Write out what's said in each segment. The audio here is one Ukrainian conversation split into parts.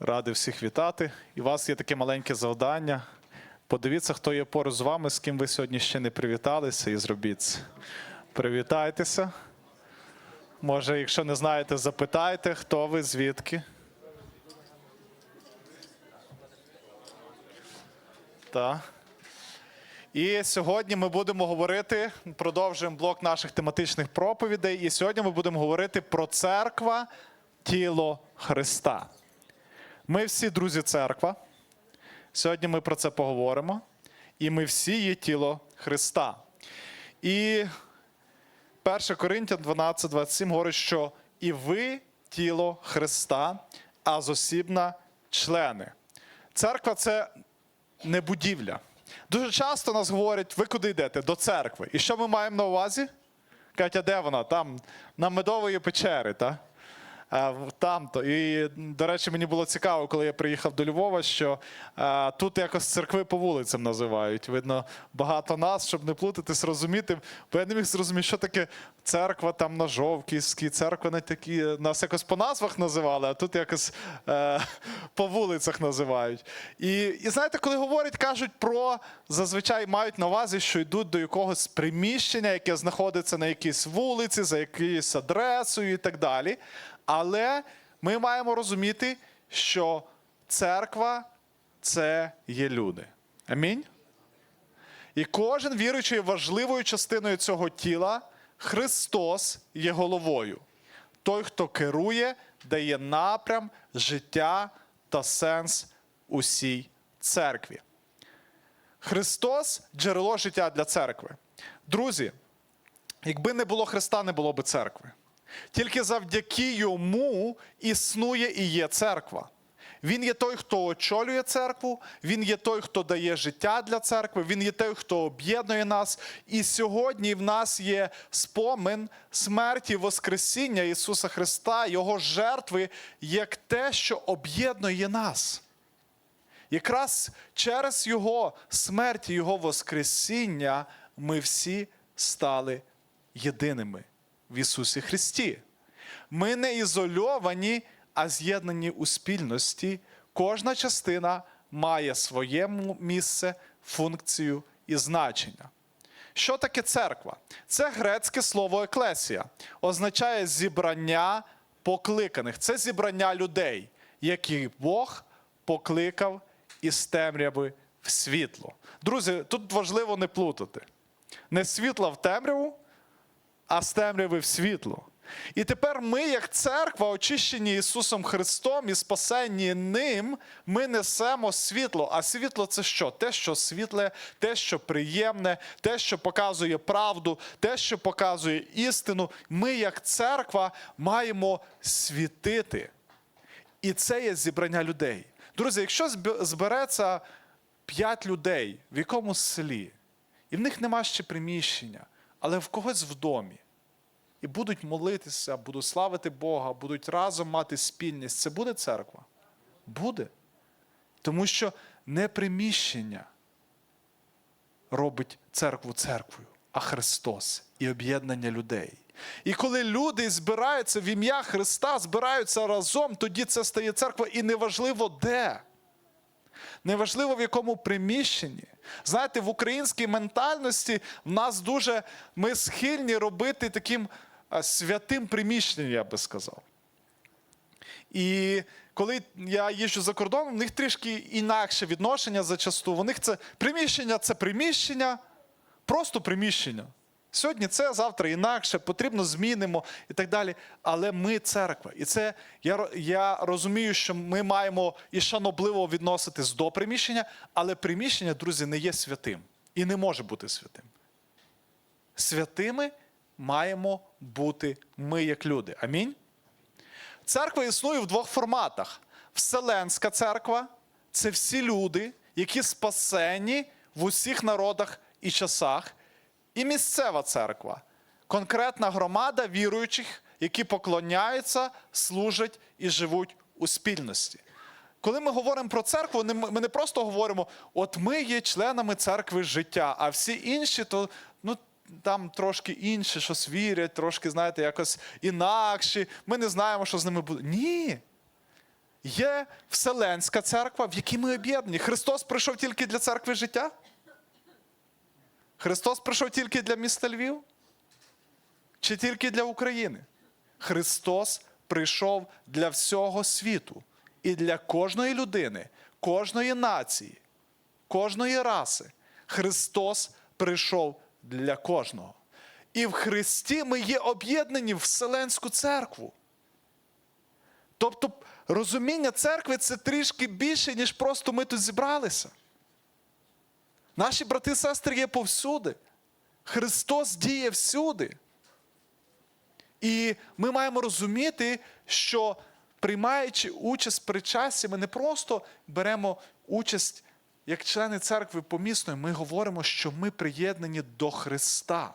Радий всіх вітати. І у вас є таке маленьке завдання. Подивіться, хто є поруч з вами, з ким ви сьогодні ще не привіталися, і зробіть це. Привітайтеся. Може, якщо не знаєте, запитайте, хто ви, звідки. Так. І сьогодні ми будемо говорити, продовжуємо блок наших тематичних проповідей. І сьогодні ми будемо говорити про церква, тіло Христа. Ми всі друзі церква. Сьогодні ми про це поговоримо. І ми всі є тіло Христа. І 1 Коринтян 12, 27 говорить, що і ви тіло Христа, а зосібна члени. Церква це не будівля. Дуже часто нас говорять, ви куди йдете? До церкви. І що ми маємо на увазі? А де вона? Там, на медової печери, та? Е, Там-то. І, до речі, мені було цікаво, коли я приїхав до Львова, що е, тут якось церкви по вулицям називають. Видно, багато нас, щоб не плутатись, розуміти. Бо я не міг зрозуміти, що таке церква там на Жовківській, церква на такі. Нас якось по назвах називали, а тут якось е, по вулицях називають. І, і знаєте, коли говорять, кажуть про зазвичай мають на увазі, що йдуть до якогось приміщення, яке знаходиться на якійсь вулиці, за якоюсь адресою і так далі. Але ми маємо розуміти, що церква це є люди. Амінь. І кожен віруючий важливою частиною цього тіла, Христос є головою. Той, хто керує, дає напрям, життя та сенс усій церкві. Христос джерело життя для церкви. Друзі, якби не було Христа, не було би церкви. Тільки завдяки йому існує і є церква. Він є той, хто очолює церкву, він є той, хто дає життя для церкви, він є той, хто об'єднує нас. І сьогодні в нас є спомин смерті Воскресіння Ісуса Христа, Його жертви, як те, що об'єднує нас. Якраз через Його смерть Його Воскресіння ми всі стали єдиними в Ісусі Христі. Ми не ізольовані, а з'єднані у спільності. Кожна частина має своє місце, функцію і значення. Що таке церква? Це грецьке слово еклесія, означає зібрання покликаних. Це зібрання людей, яких Бог покликав із темряви в світло. Друзі, тут важливо не плутати. Не світла в темряву, а з темряви в світло. І тепер ми, як церква, очищені Ісусом Христом і спасенні ним, ми несемо світло. А світло це що? Те, що світле, те, що приємне, те, що показує правду, те, що показує істину. Ми, як церква, маємо світити. І це є зібрання людей. Друзі, якщо збереться п'ять людей в якомусь селі, і в них нема ще приміщення, але в когось в домі, і будуть молитися, будуть славити Бога, будуть разом мати спільність, це буде церква? Буде. Тому що не приміщення робить церкву церквою, а Христос і об'єднання людей. І коли люди збираються в ім'я Христа, збираються разом, тоді це стає церква, і неважливо де. Неважливо в якому приміщенні. Знаєте, в українській ментальності в нас дуже ми схильні робити таким святим приміщенням, я би сказав. І коли я їжджу за кордоном, в них трішки інакше відношення зачасту. У них це приміщення це приміщення, просто приміщення. Сьогодні це, завтра інакше, потрібно змінимо і так далі. Але ми церква. І це я, я розумію, що ми маємо і шанобливо відноситись до приміщення, але приміщення, друзі, не є святим і не може бути святим. Святими маємо бути ми як люди. Амінь. Церква існує в двох форматах: Вселенська церква це всі люди, які спасені в усіх народах і часах, і місцева церква конкретна громада віруючих, які поклоняються, служать і живуть у спільності. Коли ми говоримо про церкву, ми не просто говоримо, от ми є членами церкви життя, а всі інші, то ну, там трошки інші щось вірять, трошки, знаєте, якось інакші. Ми не знаємо, що з ними буде. Ні. є Вселенська церква, в якій ми об'єднані. Христос прийшов тільки для церкви життя? Христос прийшов тільки для міста Львів? Чи тільки для України? Христос прийшов для всього світу і для кожної людини, кожної нації, кожної раси. Христос прийшов для кожного. І в Христі ми є об'єднані в Вселенську церкву. Тобто розуміння церкви це трішки більше, ніж просто ми тут зібралися. Наші брати і сестри є повсюди. Христос діє всюди. І ми маємо розуміти, що приймаючи участь в причасті, ми не просто беремо участь як члени церкви помісної, ми говоримо, що ми приєднані до Христа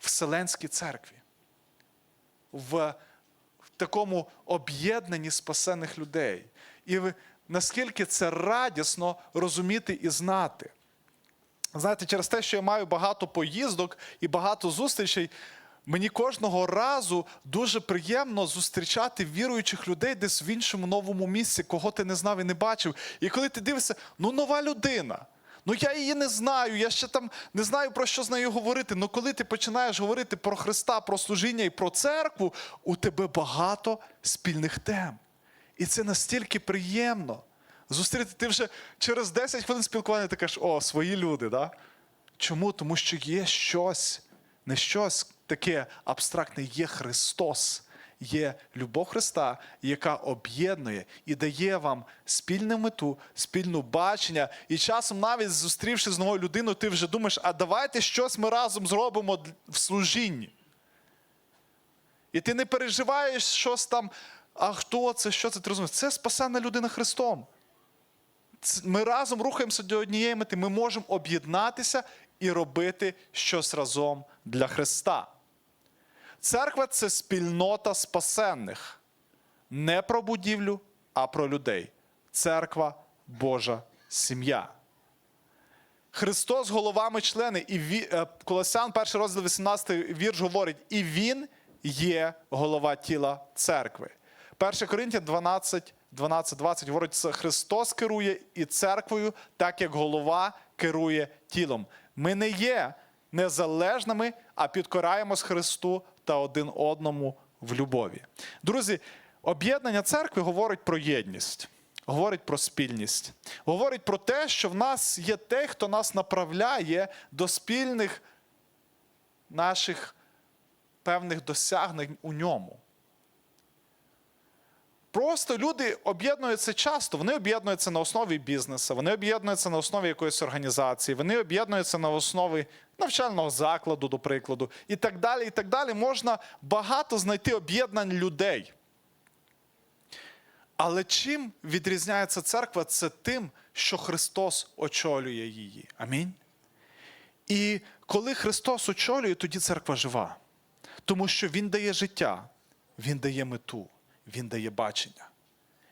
в Вселенській церкві, в, такому об'єднанні спасених людей. І наскільки це радісно розуміти і знати. Знаєте, через те, що я маю багато поїздок і багато зустрічей, мені кожного разу дуже приємно зустрічати віруючих людей десь в іншому новому місці, кого ти не знав і не бачив. І коли ти дивишся, ну нова людина. Ну я її не знаю, я ще там не знаю про що з нею говорити. Ну коли ти починаєш говорити про Христа, про служіння і про церкву, у тебе багато спільних тем. І це настільки приємно. Зустріти ти вже через 10 хвилин спілкування ти кажеш, о, свої люди, да? Чому? Тому що є щось, не щось таке абстрактне, є Христос, є любов Христа, яка об'єднує і дає вам спільну мету, спільну бачення. І часом, навіть зустрівши з новою людиною, ти вже думаєш, а давайте щось ми разом зробимо в служінні. І ти не переживаєш щось там, а хто це, що це, ти розумієш? Це спасена людина Христом. Ми разом рухаємося до однієї мети. Ми можемо об'єднатися і робити щось разом для Христа. Церква це спільнота спасенних. Не про будівлю, а про людей. Церква Божа сім'я. Христос головами члени, і ві- е, Колосян, перший розділ 18 вірш говорить, і Він є голова тіла церкви. 1 Коринтян 12, 12, 20 говорить, що Христос керує і церквою, так як голова керує тілом. Ми не є незалежними, а підкораємось Христу та один одному в любові. Друзі, об'єднання церкви говорить про єдність говорить про спільність, говорить про те, що в нас є той, хто нас направляє до спільних наших певних досягнень у ньому. Просто люди об'єднуються часто. Вони об'єднуються на основі бізнесу, вони об'єднуються на основі якоїсь організації, вони об'єднуються на основі навчального закладу, до прикладу, і так далі. І так далі. Можна багато знайти об'єднань людей. Але чим відрізняється церква? Це тим, що Христос очолює її. Амінь. І коли Христос очолює, тоді церква жива. Тому що Він дає життя, Він дає мету, Він дає бачення,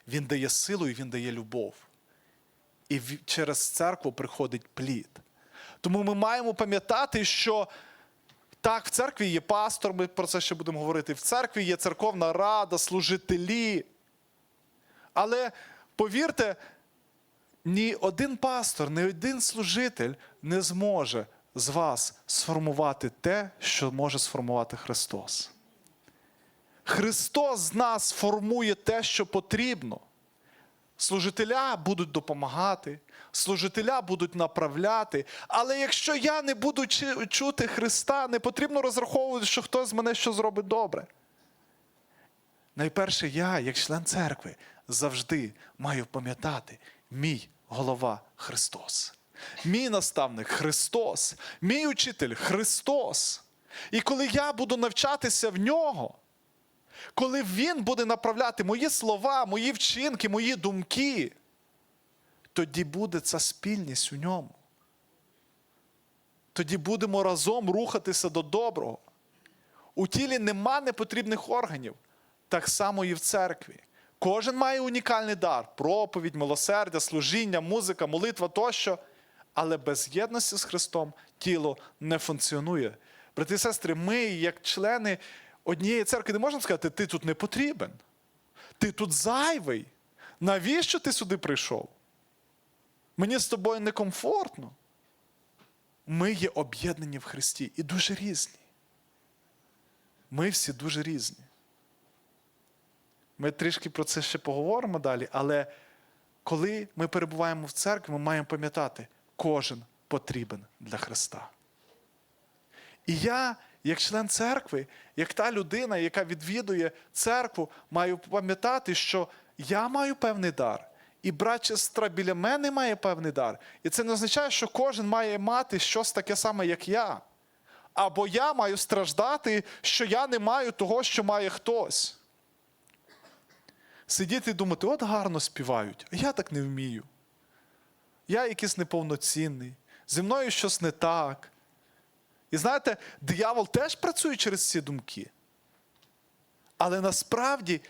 Він дає силу і Він дає любов. І через церкву приходить плід. Тому ми маємо пам'ятати, що так, в церкві є пастор, ми про це ще будемо говорити. В церкві є церковна рада, служителі. Але повірте, ні один пастор, ні один служитель не зможе з вас сформувати те, що може сформувати Христос. Христос з нас формує те, що потрібно. Служителя будуть допомагати, служителя будуть направляти. Але якщо я не буду чути Христа, не потрібно розраховувати, що хтось з мене що зробить добре. Найперше, я, як член церкви, завжди маю пам'ятати, мій голова Христос. Мій наставник Христос, мій учитель Христос. І коли я буду навчатися в нього, коли Він буде направляти мої слова, мої вчинки, мої думки, тоді буде ця спільність у ньому. Тоді будемо разом рухатися до доброго. У тілі нема непотрібних органів, так само і в церкві. Кожен має унікальний дар: проповідь, милосердя, служіння, музика, молитва тощо. Але без єдності з Христом тіло не функціонує. Брати і сестри, ми, як члени однієї церкви, не можемо сказати, ти тут не потрібен. Ти тут зайвий. Навіщо ти сюди прийшов? Мені з тобою некомфортно. Ми є об'єднані в Христі і дуже різні. Ми всі дуже різні. Ми трішки про це ще поговоримо далі, але коли ми перебуваємо в церкві, ми маємо пам'ятати, кожен потрібен для Христа. І я, як член церкви, як та людина, яка відвідує церкву, маю пам'ятати, що я маю певний дар. І брат чи сестра біля мене має певний дар. І це не означає, що кожен має мати щось таке саме, як я. Або я маю страждати, що я не маю того, що має хтось. Сидіти і думати, от гарно співають, а я так не вмію. Я якийсь неповноцінний, зі мною щось не так. І знаєте, диявол теж працює через ці думки. Але насправді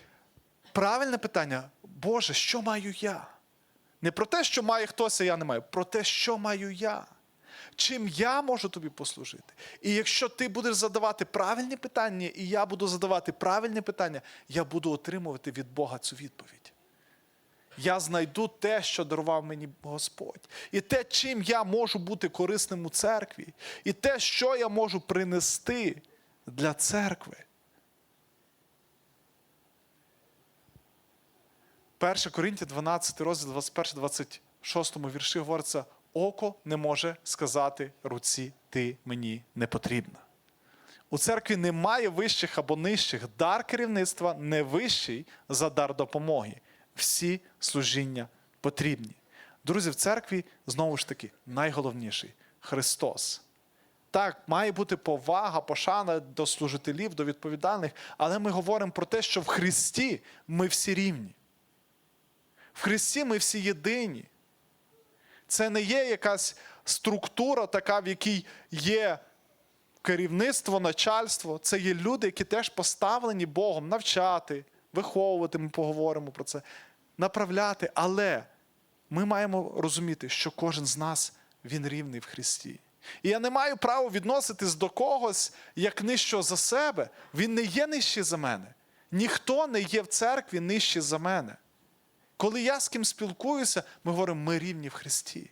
правильне питання: Боже, що маю я? Не про те, що має хтось, а я не маю, про те, що маю я. Чим я можу тобі послужити? І якщо ти будеш задавати правильні питання, і я буду задавати правильні питання, я буду отримувати від Бога цю відповідь. Я знайду те, що дарував мені Господь, і те, чим я можу бути корисним у церкві, і те, що я можу принести для церкви. 1 Коринті 12 розділ 21 26 вірші говориться: око не може сказати руці, ти мені не потрібна. У церкві немає вищих або нижчих. Дар керівництва не вищий за дар допомоги. Всі служіння потрібні. Друзі, в церкві знову ж таки найголовніший Христос. Так, має бути повага, пошана до служителів, до відповідальних, але ми говоримо про те, що в Христі ми всі рівні. В Христі ми всі єдині. Це не є якась структура, така, в якій є керівництво, начальство. Це є люди, які теж поставлені Богом навчати, виховувати, ми поговоримо про це, направляти. Але ми маємо розуміти, що кожен з нас він рівний в Христі. І я не маю права відноситись до когось як нижчого за себе. Він не є нижчий за мене. Ніхто не є в церкві нижчий за мене. Коли я з ким спілкуюся, ми говоримо, ми рівні в Христі.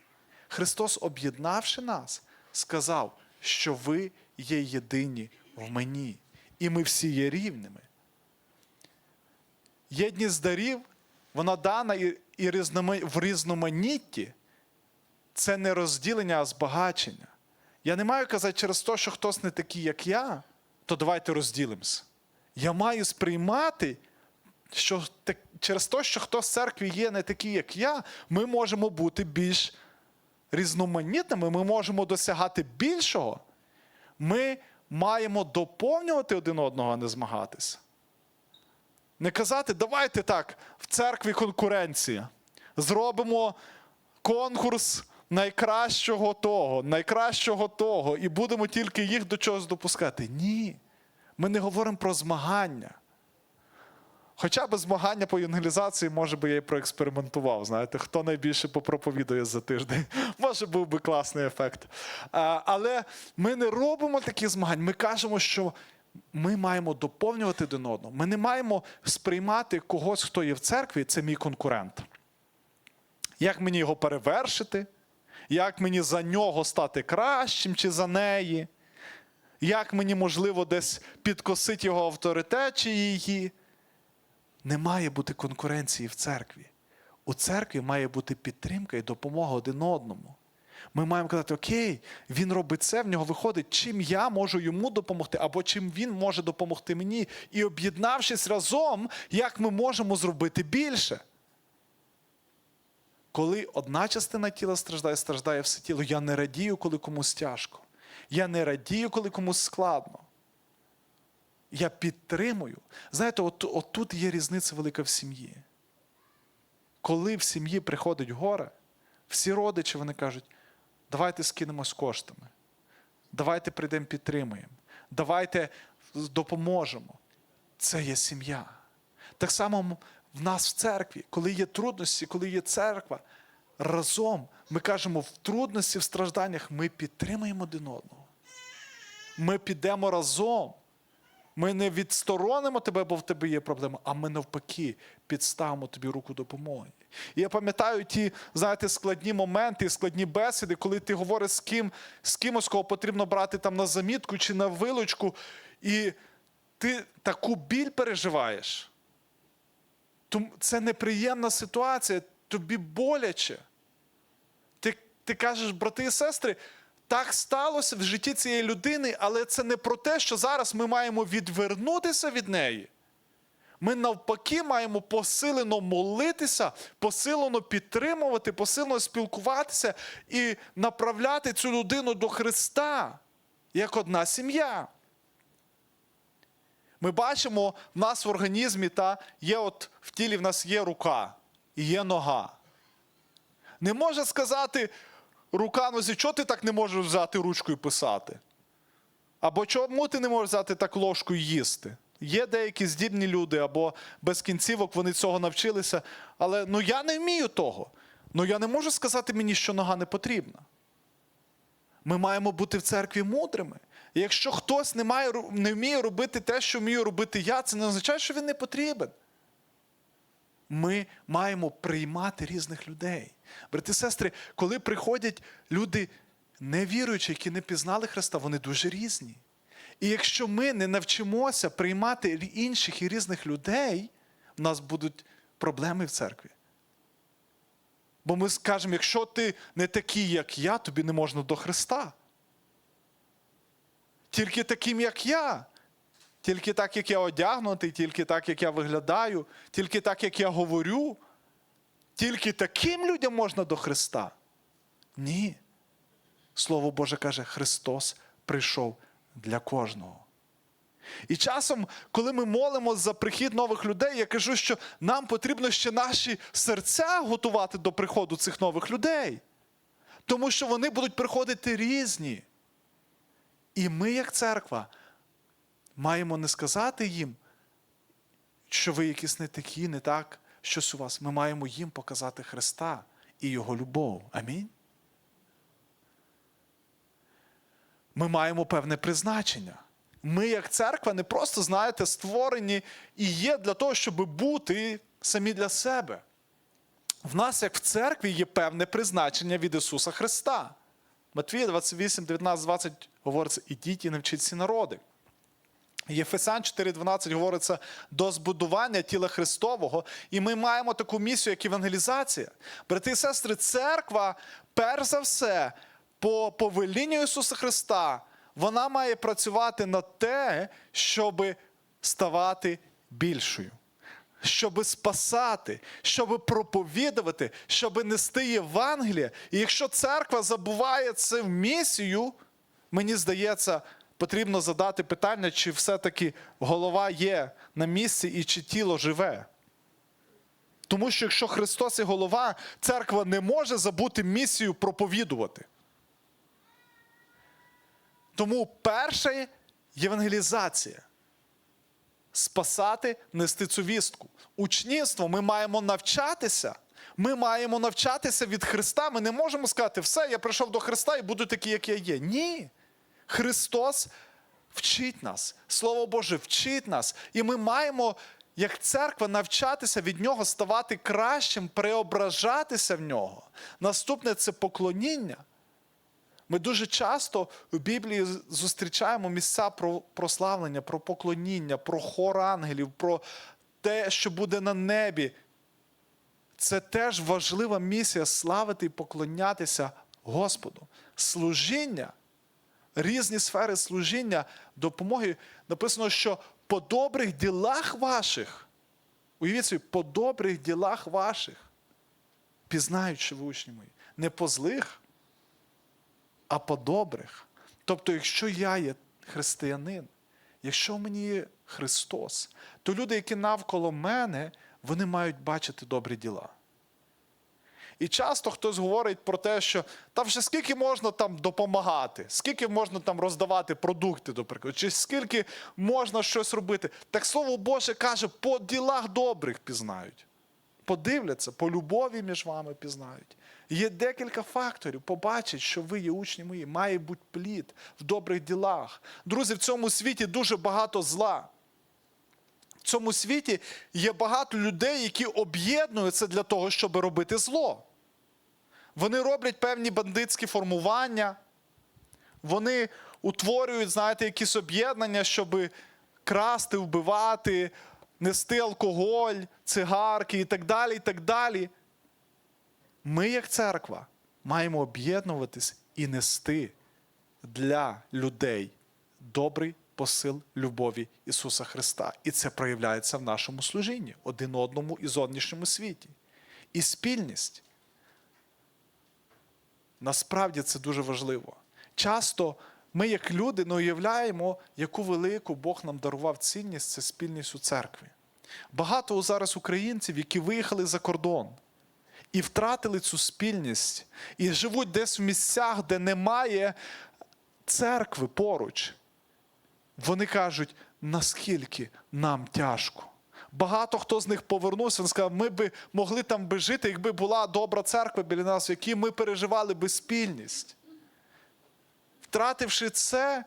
Христос, об'єднавши нас, сказав, що ви є єдині в мені, і ми всі є рівними. Єдність дарів, вона дана і, в різноманітті. Це не розділення, а збагачення. Я не маю казати через те, що хтось не такий, як я, то давайте розділимося. Я маю сприймати, що через те, що хтось в церкві є не такий, як я, ми можемо бути більш різноманітними, ми можемо досягати більшого. Ми маємо доповнювати один одного, а не змагатися. Не казати, давайте так, в церкві конкуренція. Зробимо конкурс найкращого того, найкращого того, і будемо тільки їх до чогось допускати. Ні. Ми не говоримо про змагання. Хоча б змагання по евангелізації, може би, я і проекспериментував. Знаєте, хто найбільше попроповідує за тиждень. Може, був би класний ефект. Але ми не робимо такі змагань. Ми кажемо, що ми маємо доповнювати один одного. Ми не маємо сприймати когось, хто є в церкві, це мій конкурент. Як мені його перевершити? Як мені за нього стати кращим чи за неї? Як мені, можливо, десь підкосити його авторитет чи її? Не має бути конкуренції в церкві. У церкві має бути підтримка і допомога один одному. Ми маємо казати, окей, він робить це, в нього виходить, чим я можу йому допомогти, або чим він може допомогти мені. І об'єднавшись разом, як ми можемо зробити більше. Коли одна частина тіла страждає, страждає все тіло, я не радію, коли комусь тяжко. Я не радію, коли комусь складно. Я підтримую. Знаєте, от, от тут є різниця велика в сім'ї. Коли в сім'ї приходить горе, всі родичі вони кажуть, давайте скинемось коштами, давайте прийдемо підтримуємо, давайте допоможемо. Це є сім'я. Так само в нас в церкві, коли є трудності, коли є церква, разом ми кажемо, в трудності, в стражданнях ми підтримуємо один одного. Ми підемо разом. Ми не відсторонимо тебе, бо в тебе є проблема, а ми навпаки підставимо тобі руку допомоги. І я пам'ятаю ті, знаєте, складні моменти, складні бесіди, коли ти говориш з ким, з кимось, кого потрібно брати там на замітку чи на вилочку, і ти таку біль переживаєш. Це неприємна ситуація, тобі боляче. Ти, ти кажеш, брати і сестри, так сталося в житті цієї людини, але це не про те, що зараз ми маємо відвернутися від неї. Ми навпаки маємо посилено молитися, посилено підтримувати, посилено спілкуватися і направляти цю людину до Христа як одна сім'я. Ми бачимо, в нас в організмі та є от в тілі в нас є рука і є нога. Не може сказати рука нозі, чого ти так не можеш взяти ручку і писати? Або чому ти не можеш взяти так ложку і їсти? Є деякі здібні люди, або без кінцівок вони цього навчилися. Але ну я не вмію того. Ну я не можу сказати мені, що нога не потрібна. Ми маємо бути в церкві мудрими. І якщо хтось не, має, не вміє робити те, що вмію робити я, це не означає, що він не потрібен. Ми маємо приймати різних людей. Брати і сестри, коли приходять люди невіруючі, які не пізнали Христа, вони дуже різні. І якщо ми не навчимося приймати інших і різних людей, в нас будуть проблеми в церкві. Бо ми скажемо, якщо ти не такий, як я, тобі не можна до Христа. Тільки таким, як я. Тільки так, як я одягнутий, тільки так, як я виглядаю, тільки так, як я говорю. Тільки таким людям можна до Христа. Ні. Слово Боже каже, Христос прийшов для кожного. І часом, коли ми молимося за прихід нових людей, я кажу, що нам потрібно ще наші серця готувати до приходу цих нових людей. Тому що вони будуть приходити різні. І ми, як церква, маємо не сказати їм, що ви якісь не такі, не так, щось у вас. Ми маємо їм показати Христа і Його любов. Амінь. Ми маємо певне призначення. Ми, як церква, не просто, знаєте, створені і є для того, щоб бути самі для себе. В нас, як в церкві, є певне призначення від Ісуса Христа. Матвія 28, 19, 20 говориться: ідіть і навчіть ці народи. Єфесан 4.12 говориться до збудування тіла Христового, і ми маємо таку місію, як евангелізація. Брати і сестри, церква, перш за все, по повелінню Ісуса Христа, вона має працювати над те, щоб ставати більшою, щоб спасати, щоб проповідувати, щоб нести Євангеліє. І якщо церква забуває цю місію, мені здається, потрібно задати питання, чи все-таки голова є на місці і чи тіло живе. Тому що якщо Христос і голова, церква не може забути місію проповідувати. Тому перша євангелізація спасати, нести цю вістку. Учнівство ми маємо навчатися. Ми маємо навчатися від Христа. Ми не можемо сказати, все, я прийшов до Христа і буду такий, як я є. Ні. Христос вчить нас. Слово Боже вчить нас. І ми маємо, як церква, навчатися від нього, ставати кращим, преображатися в нього. Наступне це поклоніння. Ми дуже часто в Біблії зустрічаємо місця про прославлення, про поклоніння, про хор ангелів, про те, що буде на небі. Це теж важлива місія славити і поклонятися Господу. Служіння, різні сфери служіння, допомоги. Написано, що по добрих ділах ваших, уявіть собі, по добрих ділах ваших, пізнають, що ви учні мої, не по злих, а по добрих. Тобто, якщо я є християнин, якщо в мені є Христос, то люди, які навколо мене, вони мають бачити добрі діла. І часто хтось говорить про те, що та вже скільки можна там допомагати, скільки можна там роздавати продукти, до прикладу, чи скільки можна щось робити. Так слово Боже каже, по ділах добрих пізнають. подивляться, по любові між вами пізнають. Є декілька факторів. Побачать, що ви є учні мої, має бути плід в добрих ділах. Друзі, в цьому світі дуже багато зла. Цьому світі є багато людей, які об'єднуються для того, щоб робити зло. Вони роблять певні бандитські формування, вони утворюють, знаєте, якісь об'єднання, щоб красти, вбивати, нести алкоголь, цигарки і так далі. і так далі. Ми, як церква, маємо об'єднуватись і нести для людей добрий посил любові Ісуса Христа. І це проявляється в нашому служінні один одному і зовнішньому світі. І спільність. Насправді це дуже важливо. Часто ми, як люди, не уявляємо, яку велику Бог нам дарував цінність це спільність у церкві. Багато зараз українців, які виїхали за кордон і втратили цю спільність, і живуть десь в місцях, де немає церкви поруч. Вони кажуть, наскільки нам тяжко. Багато хто з них повернувся, він сказав, ми би могли там би жити, якби була добра церква біля нас, в якій ми переживали би спільність. Втративши це,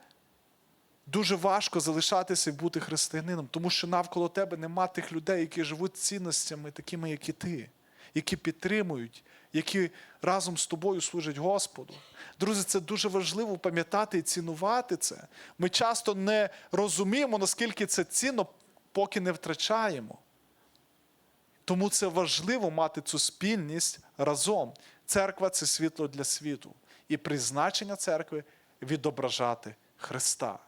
дуже важко залишатися і бути християнином, тому що навколо тебе нема тих людей, які живуть цінностями, такими, як і ти, які підтримують, які разом з тобою служать Господу. Друзі, це дуже важливо пам'ятати і цінувати це. Ми часто не розуміємо, наскільки це цінно, поки не втрачаємо. Тому це важливо мати цю спільність разом. Церква це світло для світу. І призначення церкви відображати Христа.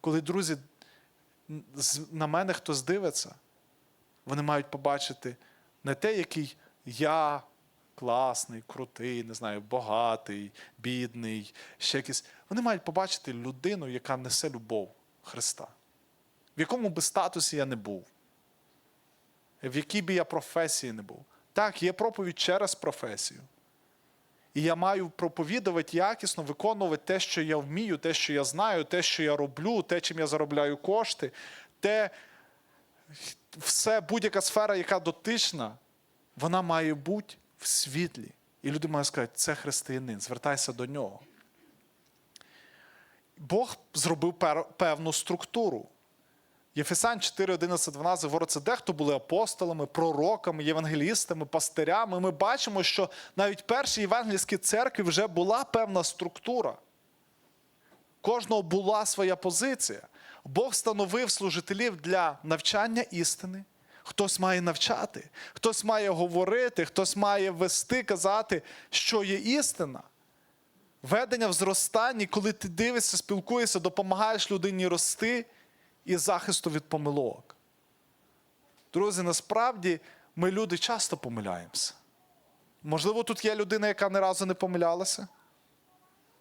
Коли, друзі, на мене хтось дивиться, вони мають побачити не те, який я класний, крутий, не знаю, багатий, бідний, ще якийсь. Вони мають побачити людину, яка несе любов Христа. В якому би статусі я не був, в якій би я професії не був. Так, є проповідь через професію. І я маю проповідувати якісно, виконувати те, що я вмію, те, що я знаю, те, що я роблю, те, чим я заробляю кошти, те, все, будь-яка сфера, яка дотична, вона має бути в світлі. І люди мають сказати, це християнин, звертайся до нього. Бог зробив певну структуру. Єфесян 4, 11, 12 говорить, це дехто були апостолами, пророками, євангелістами, пастирями. Ми бачимо, що навіть першій євангельській церкві вже була певна структура. Кожного була своя позиція. Бог становив служителів для навчання істини. Хтось має навчати, хтось має говорити, хтось має вести, казати, що є істина. Ведення в зростанні, коли ти дивишся, спілкуєшся, допомагаєш людині рости і захисту від помилок. Друзі, насправді ми люди часто помиляємося. Можливо, тут є людина, яка ні разу не помилялася?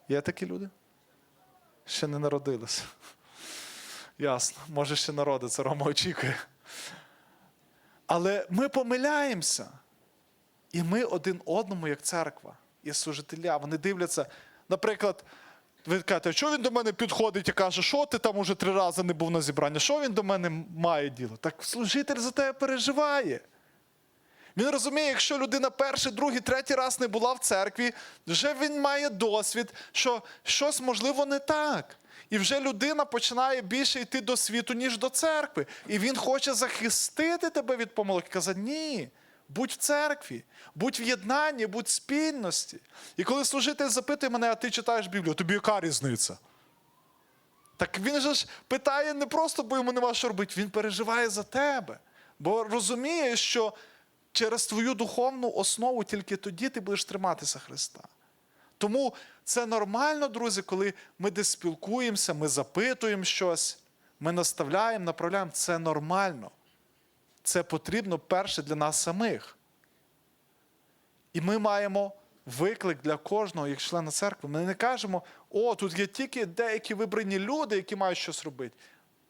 Є такі люди? Ще не народилися. Ясно, може ще народиться, Рома очікує. Але ми помиляємося. І ми один одному, як церква, і служителя, вони дивляться, наприклад, ви кажете, що він до мене підходить і каже, що ти там уже три рази не був на зібранні, що він до мене має діло? Так служитель за тебе переживає. Він розуміє, якщо людина перший, другий, третій раз не була в церкві, вже він має досвід, що щось можливо не так. І вже людина починає більше йти до світу, ніж до церкви. І він хоче захистити тебе від помилок казати, ні. Будь в церкві, будь в єднанні, будь в спільності. І коли служитель запитує мене, а ти читаєш Біблію, тобі яка різниця? Так він же ж питає не просто, бо йому нема що робити, він переживає за тебе. Бо розуміє, що через твою духовну основу тільки тоді ти будеш триматися Христа. Тому це нормально, друзі, коли ми десь спілкуємося, ми запитуємо щось, ми наставляємо, направляємо. Це нормально. Це потрібно перше для нас самих. І ми маємо виклик для кожного, як члена церкви. Ми не кажемо, о, тут є тільки деякі вибрані люди, які мають щось робити.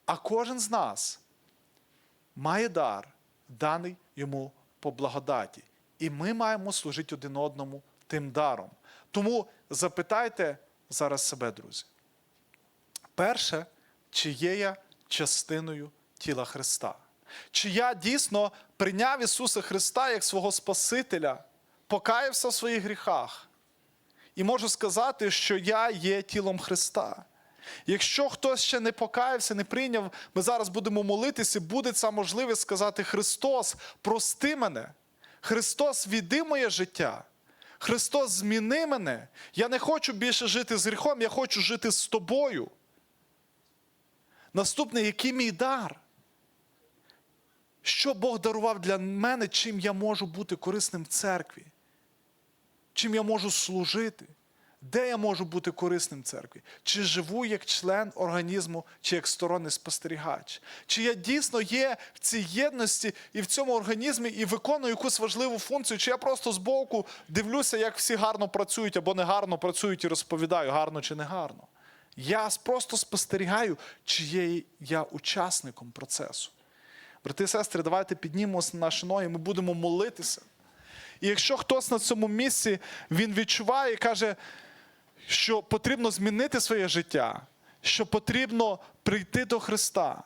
А кожен з нас має дар, даний йому по благодаті. І ми маємо служити один одному тим даром. Тому запитайте зараз себе, друзі. Перше, чи є я частиною тіла Христа? Чи я дійсно прийняв Ісуса Христа як свого Спасителя, покаявся в своїх гріхах? І можу сказати, що я є тілом Христа. Якщо хтось ще не покаявся, не прийняв, ми зараз будемо молитися, буде ця можливість сказати: Христос, прости мене, Христос, віди моє життя. Христос, зміни мене. Я не хочу більше жити з гріхом, я хочу жити з тобою. Наступне, який мій дар? Що Бог дарував для мене, чим я можу бути корисним в церкві? Чим я можу служити? Де я можу бути корисним церкві? Чи живу як член організму, чи як сторонній спостерігач? Чи я дійсно є в цій єдності і в цьому організмі і виконую якусь важливу функцію? Чи я просто збоку дивлюся, як всі гарно працюють або не гарно працюють і розповідаю, гарно чи не гарно? Я просто спостерігаю, чи є я учасником процесу. Брати і сестри, давайте піднімемося на наші ноги, ми будемо молитися. І якщо хтось на цьому місці він відчуває і каже, що потрібно змінити своє життя, що потрібно прийти до Христа,